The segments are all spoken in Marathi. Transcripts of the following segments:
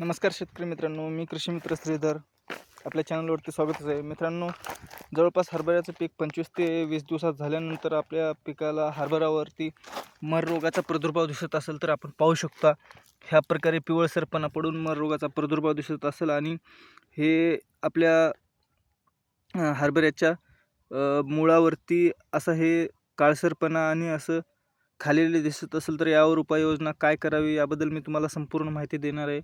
नमस्कार शेतकरी मित्रांनो मी कृषी मित्र श्रीधर. आपल्या चॅनलवरती स्वागतच आहे. मित्रांनो जवळपास हरभऱ्याचं पीक पंचवीस ते वीस दिवसात झाल्यानंतर आपल्या पिकाला हरभऱ्यावरती मर रोगाचा प्रादुर्भाव दिसत असेल तर आपण पाहू शकता. ह्या प्रकारे पिवळसरपणा पडून मर रोगाचा प्रादुर्भाव दिसत असेल आणि हे आपल्या हरभऱ्याच्या मुळावरती असं हे काळसरपणा आणि असं खालेले दिसत असेल तर यावर उपाययोजना काय करावी याबद्दल मी तुम्हाला संपूर्ण माहिती देणार आहे.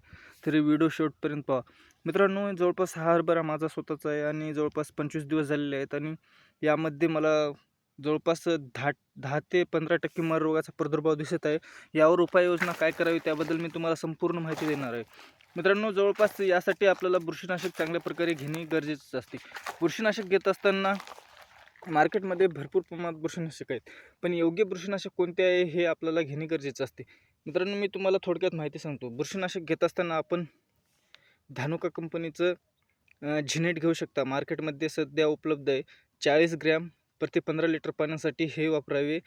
तरी व्हिडिओ शेवटपर्यंत पहा. मित्रांनो जवळपास हा हरभरा माझा स्वतःचा आहे आणि जवळपास पंचवीस दिवस झालेले आहेत आणि यामध्ये मला जवळपास दहा दहा ते पंधरा टक्के मर रोगाचा प्रादुर्भाव दिसत आहे. यावर उपाययोजना काय करावी त्याबद्दल मी तुम्हाला संपूर्ण माहिती देणार आहे. मित्रांनो जवळपास यासाठी आपल्याला बुरशीनाशक चांगल्या प्रकारे घेणे गरजेचंच असते. बुरशीनाशक घेत असताना मार्केटमध्ये भरपूर प्रमाणात बुरशीनाशक आहेत. पण योग्य बुरशीनाशक कोणते आहे हे आपल्याला घेणे गरजेचं असते. मित्रांनो मी तुम्हाला थोडक्यात माहिती सांगतो. बुरशीनाशक घेत असताना आपण धानुका कंपनीचं झिनेट घेऊ शकता. मार्केटमध्ये सध्या उपलब्ध आहे. चाळीस ग्रॅम प्रति पंधरा लिटर पाण्यासाठी हे वापरावे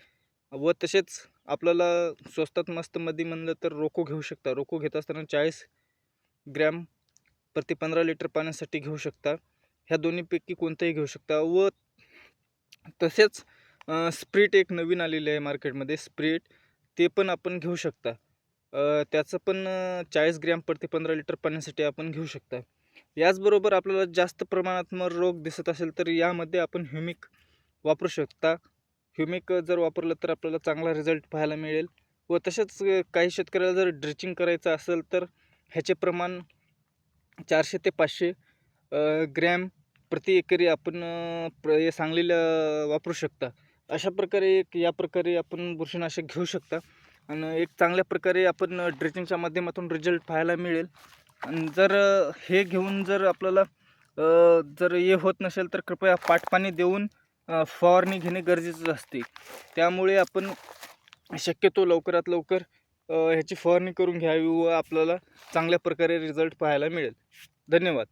व तसेच आपल्याला स्वस्तात मस्तमध्ये म्हणलं तर रोको घेऊ शकता. रोको घेत असताना चाळीस ग्रॅम प्रति पंधरा लिटर पाण्यासाठी घेऊ शकता. ह्या दोन्हीपैकी कोणतंही घेऊ शकता व तसेच स्प्रिट एक नवीन आलेली आहे मार्केटमध्ये स्प्रिट. ते पण आपण घेऊ शकता. त्याचं पण चाळीस ग्रॅम प्रति पंधरा लिटर पाण्यासाठी आपण घेऊ शकता. याचबरोबर आपल्याला जास्त प्रमाणात मग रोग दिसत असेल तर यामध्ये आपण ह्युमिक वापरू शकता. ह्युमिक जर वापरलं तर आपल्याला चांगला रिझल्ट पाहायला मिळेल. व तसेच काही शेतकऱ्याला जर ड्रिचिंग करायचं असेल तर ह्याचे प्रमाण चारशे ते पाचशे ग्रॅम प्रति एकरी आपण प्र हे सांगलीला वापरू शकता. अशा प्रकारे एक या प्रकारे आपण बुरशीनाशक घेऊ शकता. आणि एक चांगल्या प्रकारे आपण ड्रेचिंगच्या माध्यमातून रिझल्ट पाहायला मिळेल. आणि जर हे घेऊन जर आपल्याला जर हे होत नसेल तर कृपया पाटपाणी देऊन फवारणी घेणे गरजेचं असते. त्यामुळे आपण शक्यतो लवकरात लवकर ह्याची फवारणी करून घ्यावी व आपल्याला चांगल्या प्रकारे रिझल्ट पाहायला मिळेल. धन्यवाद.